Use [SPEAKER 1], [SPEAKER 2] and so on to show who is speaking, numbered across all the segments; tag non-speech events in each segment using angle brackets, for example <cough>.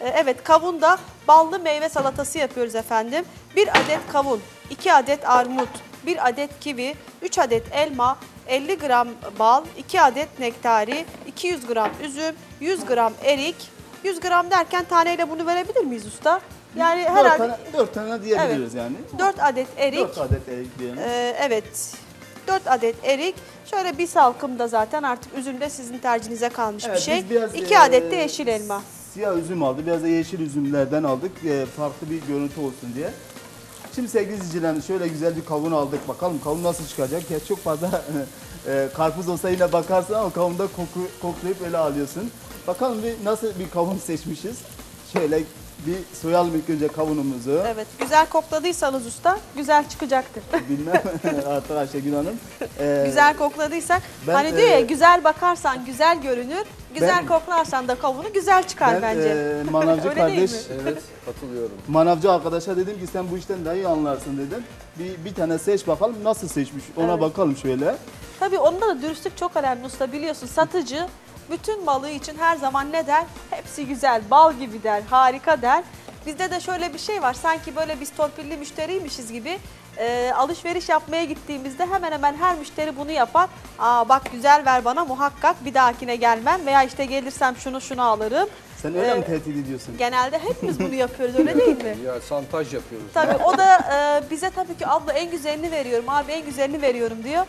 [SPEAKER 1] Ee, Evet kavunda ballı meyve salatası yapıyoruz efendim. 1 adet kavun, 2 adet armut, 1 adet kivi, 3 adet elma, 50 gram bal, 2 adet nektari, 200 gram üzüm, 100 gram erik. 100 gram derken taneyle bunu verebilir miyiz usta? Yani
[SPEAKER 2] Dört
[SPEAKER 1] herhalde
[SPEAKER 2] tane, dört tane diyebiliriz yani.
[SPEAKER 1] 4 adet erik,
[SPEAKER 2] Dört adet erik diyelim.
[SPEAKER 1] ee, evet 4 adet erik. Şöyle bir salkım da zaten artık üzüm de sizin tercihinize kalmış bir
[SPEAKER 2] Evet,
[SPEAKER 1] şey.
[SPEAKER 2] biz biraz,
[SPEAKER 1] 2
[SPEAKER 2] e,
[SPEAKER 1] adet de yeşil elma.
[SPEAKER 2] Siyah üzüm aldı. Biraz da yeşil üzümlerden aldık. e, farklı bir görüntü olsun diye. Şimdi sevgili izleyicilerim şöyle güzel bir kavun aldık. Bakalım kavun nasıl çıkacak? Ya çok fazla <laughs> e, karpuz olsa yine bakarsın ama kavunda koku, koklayıp öyle alıyorsun. Bakalım bir nasıl bir kavun seçmişiz. Şöyle bir soyalım ilk önce kavunumuzu.
[SPEAKER 1] Evet, güzel kokladıysanız usta, güzel çıkacaktır. <laughs>
[SPEAKER 2] Bilmem <laughs> artık Ayşegül Hanım. E,
[SPEAKER 1] güzel kokladıysak,
[SPEAKER 2] ben,
[SPEAKER 1] hani diyor ya
[SPEAKER 2] e,
[SPEAKER 1] güzel bakarsan güzel görünür, güzel
[SPEAKER 2] Ben-
[SPEAKER 1] koklarsan da kavunu güzel çıkar
[SPEAKER 2] ben
[SPEAKER 1] bence.
[SPEAKER 2] e, <laughs> manavcı
[SPEAKER 1] Öyle değil
[SPEAKER 2] kardeş
[SPEAKER 1] mi?
[SPEAKER 3] Evet katılıyorum.
[SPEAKER 2] Manavcı arkadaşa dedim ki sen bu işten daha iyi anlarsın dedim. Bir, bir tane seç bakalım nasıl seçmiş ona
[SPEAKER 1] Evet.
[SPEAKER 2] bakalım şöyle.
[SPEAKER 1] Tabii onda da dürüstlük çok önemli usta biliyorsun. Satıcı bütün malı için her zaman ne der? Hepsi güzel, bal gibi der, harika der. Bizde de şöyle bir şey var. Sanki böyle biz torpilli müşteriymişiz gibi e, alışveriş yapmaya gittiğimizde hemen hemen her müşteri bunu yapar. Aa bak güzel ver bana muhakkak bir dahakine gelmem veya işte gelirsem şunu şunu alırım.
[SPEAKER 2] Sen öyle
[SPEAKER 1] Ee,
[SPEAKER 2] mi tehdit ediyorsun?
[SPEAKER 1] Genelde hepimiz bunu yapıyoruz öyle değil mi? <laughs>
[SPEAKER 3] Ya santaj yapıyoruz.
[SPEAKER 1] Tabii o da e, bize tabii ki abla en güzelini veriyorum, abi en güzelini veriyorum diyor.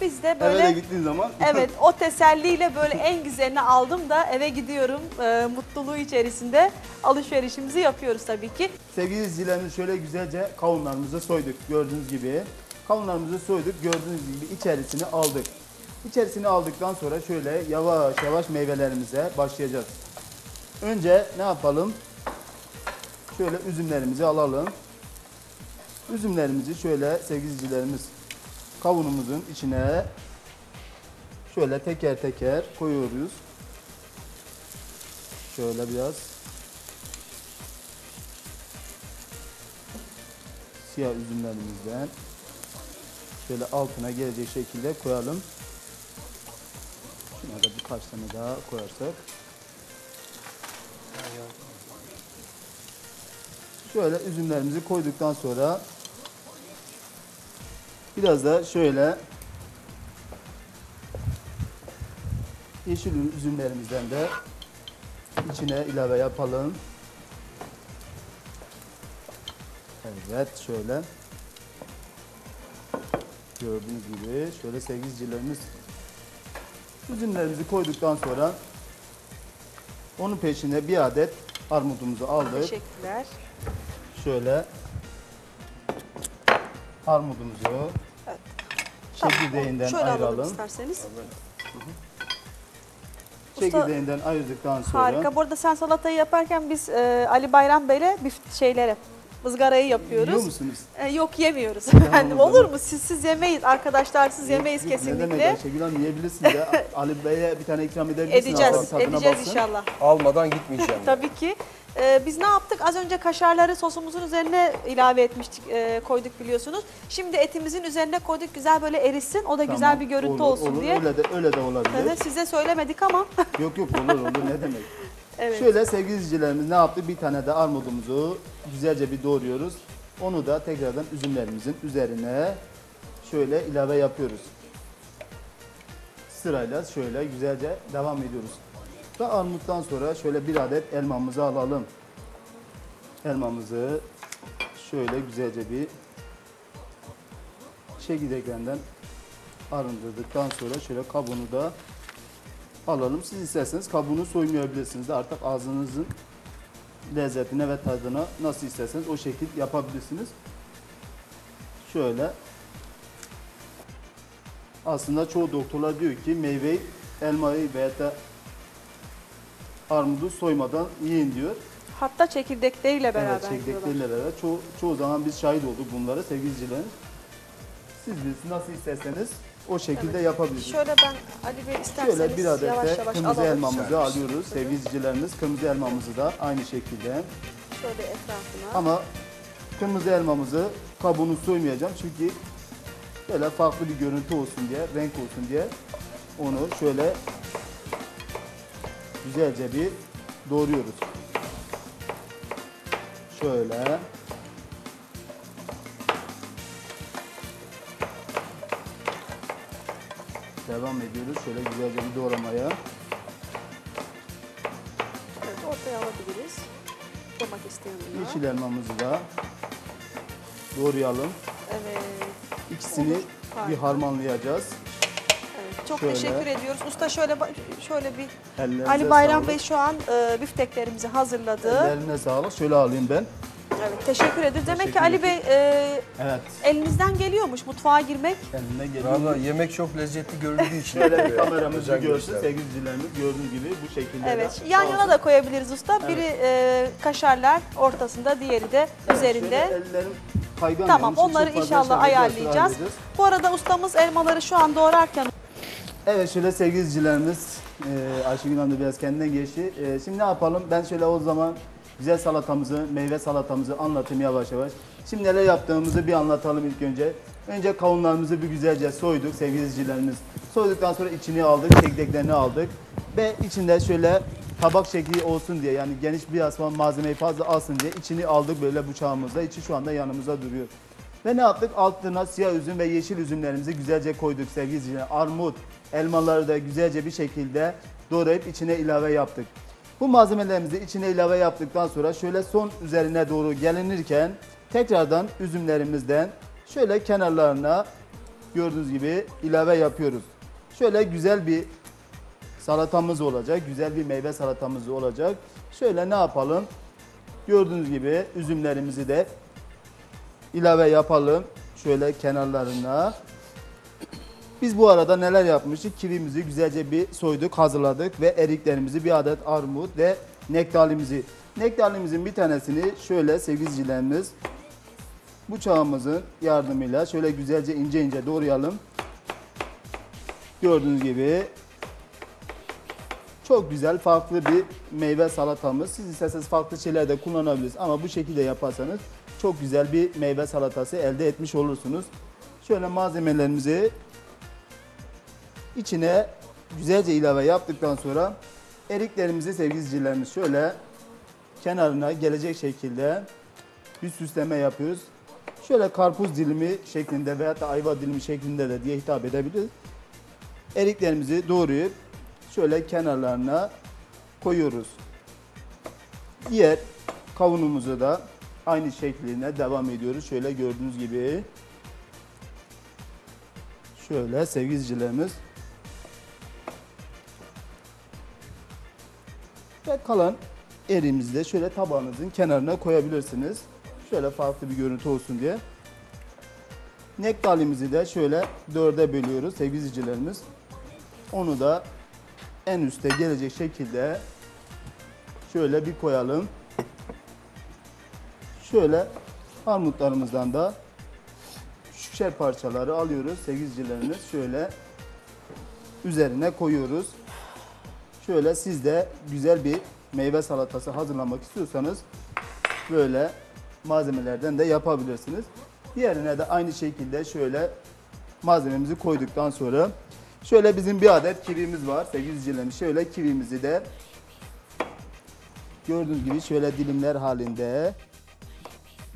[SPEAKER 1] Biz de
[SPEAKER 2] Eve
[SPEAKER 1] böyle
[SPEAKER 2] gittiğin zaman <laughs>
[SPEAKER 1] evet o teselliyle böyle en güzelini aldım da eve gidiyorum e, mutluluğu içerisinde alışverişimizi yapıyoruz tabii ki.
[SPEAKER 2] sevgili izleyicilerimiz şöyle güzelce kavunlarımızı soyduk gördüğünüz gibi. Kavunlarımızı soyduk gördüğünüz gibi içerisini aldık. İçerisini aldıktan sonra şöyle yavaş yavaş meyvelerimize başlayacağız. Önce ne yapalım? Şöyle üzümlerimizi alalım. Üzümlerimizi şöyle sevgili izleyicilerimiz kavunumuzun içine şöyle teker teker koyuyoruz. Şöyle biraz siyah üzümlerimizden şöyle altına gelecek şekilde koyalım. Şuna da birkaç tane daha koyarsak. Şöyle üzümlerimizi koyduktan sonra biraz da şöyle yeşil üzümlerimizden de içine ilave yapalım. Evet şöyle. Gördüğünüz gibi şöyle sevgili izleyicilerimiz üzümlerimizi koyduktan sonra onun peşine bir adet armudumuzu aldık.
[SPEAKER 1] Teşekkürler.
[SPEAKER 2] Şöyle armudumuzu çekirdeğinden
[SPEAKER 1] Şöyle alalım
[SPEAKER 2] ayıralım.
[SPEAKER 1] isterseniz.
[SPEAKER 2] Çekirdeğinden ayırdıktan sonra
[SPEAKER 1] Harika. Bu arada sen salatayı yaparken biz e, Ali Bayram Bey'le bir şeyleri ızgarayı yapıyoruz.
[SPEAKER 2] yiyor musunuz?
[SPEAKER 1] E, yok yemiyoruz efendim. <laughs>
[SPEAKER 2] o
[SPEAKER 1] Olur mu? Siz siz yemeyiz. Arkadaşlarsız yemeyiz
[SPEAKER 2] Yok, yok, Ne
[SPEAKER 1] kesinlikle.
[SPEAKER 2] demek Ayşegül Hanım yiyebilirsiniz ya. <laughs> Ali Bey'e bir tane ikram edebilirsiniz.
[SPEAKER 1] Edeceğiz. Edeceğiz
[SPEAKER 2] baksın.
[SPEAKER 1] inşallah.
[SPEAKER 3] Almadan gitmeyeceğim.
[SPEAKER 1] Tabii ki. Ee, biz ne yaptık? Az önce kaşarları sosumuzun üzerine ilave etmiştik, e, koyduk biliyorsunuz. Şimdi etimizin üzerine koyduk güzel böyle erisin. O da güzel
[SPEAKER 2] Tamam,
[SPEAKER 1] bir görüntü
[SPEAKER 2] olur,
[SPEAKER 1] olsun
[SPEAKER 2] olur.
[SPEAKER 1] diye.
[SPEAKER 2] Öyle de, öyle de olabilir.
[SPEAKER 1] Evet, size söylemedik ama. <laughs>
[SPEAKER 2] Yok yok olur olur ne demek. <laughs>
[SPEAKER 1] evet.
[SPEAKER 2] Şöyle sevgili izleyicilerimiz ne yaptı? Bir tane de armudumuzu güzelce bir doğruyoruz. Onu da tekrardan üzümlerimizin üzerine şöyle ilave yapıyoruz. Sırayla şöyle güzelce devam ediyoruz. Ve armuttan sonra şöyle bir adet elmamızı alalım. Elmamızı şöyle güzelce bir çekirdeklerinden arındırdıktan sonra şöyle kabuğunu da alalım. Siz isterseniz kabuğunu soymayabilirsiniz de artık ağzınızın lezzetine ve tadına nasıl isterseniz o şekil yapabilirsiniz. Şöyle. Aslında çoğu doktorlar diyor ki meyveyi, elmayı veya da armudu soymadan yiyin diyor.
[SPEAKER 1] Hatta çekirdekleriyle beraber
[SPEAKER 2] evet, çekirdekleriyle beraber. Çoğu, çoğu zaman biz şahit olduk bunlara sevgili izleyicilerimiz. Siz bilirsiniz nasıl isterseniz o şekilde yapabilirsiniz.
[SPEAKER 1] Şöyle ben Ali Bey isterseniz
[SPEAKER 2] Şöyle bir adet
[SPEAKER 1] yavaş
[SPEAKER 2] de
[SPEAKER 1] yavaş
[SPEAKER 2] kırmızı
[SPEAKER 1] alalım.
[SPEAKER 2] elmamızı alıyoruz sevgili izleyicilerimiz. Kırmızı elmamızı da aynı şekilde.
[SPEAKER 1] Şöyle etrafına.
[SPEAKER 2] Ama kırmızı elmamızı kabuğunu soymayacağım çünkü böyle farklı bir görüntü olsun diye, renk olsun diye onu şöyle güzelce bir doğruyoruz. Şöyle. Devam ediyoruz. Şöyle güzelce bir doğramaya.
[SPEAKER 1] Evet, ortaya alabiliriz. Domates yanına.
[SPEAKER 2] Yeşil elmamızı da doğrayalım.
[SPEAKER 1] Evet.
[SPEAKER 2] İkisini
[SPEAKER 1] Olur.
[SPEAKER 2] bir harmanlayacağız.
[SPEAKER 1] Evet. Çok
[SPEAKER 2] Şöyle.
[SPEAKER 1] teşekkür ediyoruz. Usta şöyle şöyle bir
[SPEAKER 2] Ellerinize
[SPEAKER 1] Ali Bayram
[SPEAKER 2] sağlık.
[SPEAKER 1] Bey şu an e, bifteklerimizi hazırladı.
[SPEAKER 2] Ellerine sağlık. Şöyle alayım ben.
[SPEAKER 1] Evet, teşekkür ederiz. Demek
[SPEAKER 2] Teşekkür
[SPEAKER 1] ki Ali Bey e,
[SPEAKER 2] Evet.
[SPEAKER 1] elinizden geliyormuş mutfağa girmek.
[SPEAKER 2] Eline geliyor.
[SPEAKER 3] Valla yemek çok lezzetli göründüğü için.
[SPEAKER 2] Şöyle bir
[SPEAKER 3] böyle
[SPEAKER 2] kameramız bir
[SPEAKER 3] özen
[SPEAKER 2] görsün
[SPEAKER 3] gösterdim.
[SPEAKER 2] sevgili izleyicilerimiz. Gördüğünüz gibi bu şekilde
[SPEAKER 1] Evet.
[SPEAKER 2] de.
[SPEAKER 1] Yan yana da koyabiliriz usta. Biri e, kaşarlar ortasında, diğeri de üzerinde.
[SPEAKER 2] Şöyle ellerim kaygan
[SPEAKER 1] Tamam, onları inşallah ayarlayacağız. Bu arada ustamız elmaları şu an doğrarken
[SPEAKER 2] Evet şöyle sevgili izleyicilerimiz. E, Ayşegül Hanım biraz kendinden geçti. E, şimdi ne yapalım? Ben şöyle o zaman güzel salatamızı, meyve salatamızı anlatayım yavaş yavaş. Şimdi neler yaptığımızı bir anlatalım ilk önce. Önce kavunlarımızı bir güzelce soyduk sevgili izleyicilerimiz. Soyduktan sonra içini aldık, çekirdeklerini aldık. Ve içinde şöyle tabak şekli olsun diye yani geniş bir asman malzemeyi fazla alsın diye içini aldık böyle bıçağımızla. İçi şu anda yanımızda duruyor. Ve ne yaptık? Altına siyah üzüm ve yeşil üzümlerimizi güzelce koyduk sevgili izleyiciler. Armut, elmaları da güzelce bir şekilde doğrayıp içine ilave yaptık. Bu malzemelerimizi içine ilave yaptıktan sonra şöyle son üzerine doğru gelinirken tekrardan üzümlerimizden şöyle kenarlarına gördüğünüz gibi ilave yapıyoruz. Şöyle güzel bir salatamız olacak. Güzel bir meyve salatamız olacak. Şöyle ne yapalım? Gördüğünüz gibi üzümlerimizi de ilave yapalım. Şöyle kenarlarına. Biz bu arada neler yapmıştık? Kivimizi güzelce bir soyduk, hazırladık ve eriklerimizi bir adet armut ve nektarimizi. Nektarlimizin bir tanesini şöyle sevgili izleyicilerimiz bıçağımızın yardımıyla şöyle güzelce ince ince doğrayalım. Gördüğünüz gibi çok güzel farklı bir meyve salatamız. Siz isterseniz farklı şeyler de kullanabilirsiniz ama bu şekilde yaparsanız çok güzel bir meyve salatası elde etmiş olursunuz. Şöyle malzemelerimizi içine güzelce ilave yaptıktan sonra eriklerimizi sevgili izleyicilerimiz şöyle kenarına gelecek şekilde bir süsleme yapıyoruz. Şöyle karpuz dilimi şeklinde veya da ayva dilimi şeklinde de diye hitap edebiliriz. Eriklerimizi doğrayıp şöyle kenarlarına koyuyoruz. Diğer kavunumuzu da aynı şekline devam ediyoruz. Şöyle gördüğünüz gibi. Şöyle sevgili izleyicilerimiz. Ve kalan erimizi de şöyle tabağınızın kenarına koyabilirsiniz. Şöyle farklı bir görüntü olsun diye. Nektarimizi de şöyle dörde bölüyoruz sevgili. Onu da en üste gelecek şekilde şöyle bir koyalım. Şöyle armutlarımızdan da şişer parçaları alıyoruz sevgili izleyicilerimiz. Şöyle üzerine koyuyoruz. Şöyle siz de güzel bir meyve salatası hazırlamak istiyorsanız böyle malzemelerden de yapabilirsiniz. Diğerine de aynı şekilde şöyle malzememizi koyduktan sonra şöyle bizim bir adet kivimiz var sevgili izleyicilerimiz. Şöyle kivimizi de gördüğünüz gibi şöyle dilimler halinde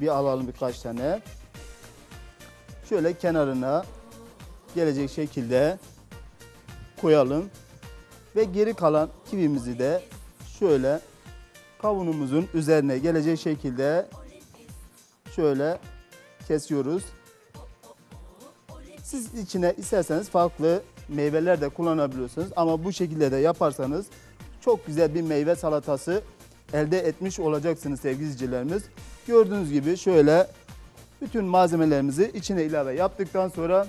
[SPEAKER 2] bir alalım birkaç tane. Şöyle kenarına gelecek şekilde koyalım. Ve geri kalan kivimizi de şöyle kavunumuzun üzerine gelecek şekilde şöyle kesiyoruz. Siz içine isterseniz farklı meyveler de kullanabiliyorsunuz ama bu şekilde de yaparsanız çok güzel bir meyve salatası elde etmiş olacaksınız sevgili izleyicilerimiz. Gördüğünüz gibi şöyle bütün malzemelerimizi içine ilave yaptıktan sonra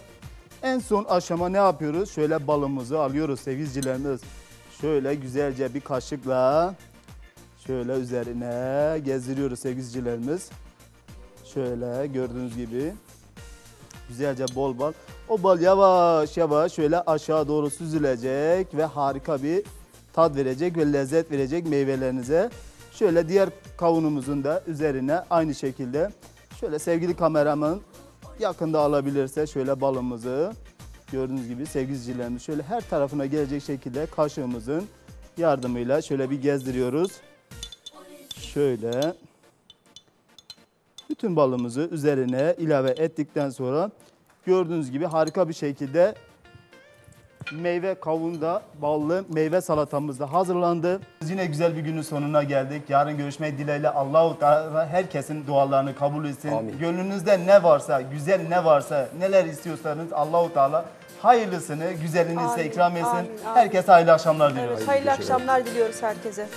[SPEAKER 2] en son aşama ne yapıyoruz? Şöyle balımızı alıyoruz sevgili izleyicilerimiz. Şöyle güzelce bir kaşıkla şöyle üzerine gezdiriyoruz sevgili izleyicilerimiz. Şöyle gördüğünüz gibi. Güzelce bol bal. O bal yavaş yavaş şöyle aşağı doğru süzülecek ve harika bir tat verecek ve lezzet verecek meyvelerinize. Şöyle diğer kavunumuzun da üzerine aynı şekilde şöyle sevgili kameraman yakında alabilirse şöyle balımızı gördüğünüz gibi sevgili izleyicilerimiz şöyle her tarafına gelecek şekilde kaşığımızın yardımıyla şöyle bir gezdiriyoruz. Şöyle bütün balımızı üzerine ilave ettikten sonra gördüğünüz gibi harika bir şekilde meyve kavunda ballı meyve salatamız da hazırlandı. Biz Yine güzel bir günün sonuna geldik. Yarın görüşmek dileğiyle Allahu Teala herkesin dualarını kabul etsin.
[SPEAKER 3] Amin.
[SPEAKER 2] Gönlünüzde ne varsa, güzel ne varsa, neler istiyorsanız Allahu Teala hayırlısını, güzelini size ikram etsin.
[SPEAKER 1] amin, amin.
[SPEAKER 2] Herkese hayırlı akşamlar diliyoruz.
[SPEAKER 1] Evet, hayırlı akşamlar diliyoruz herkese.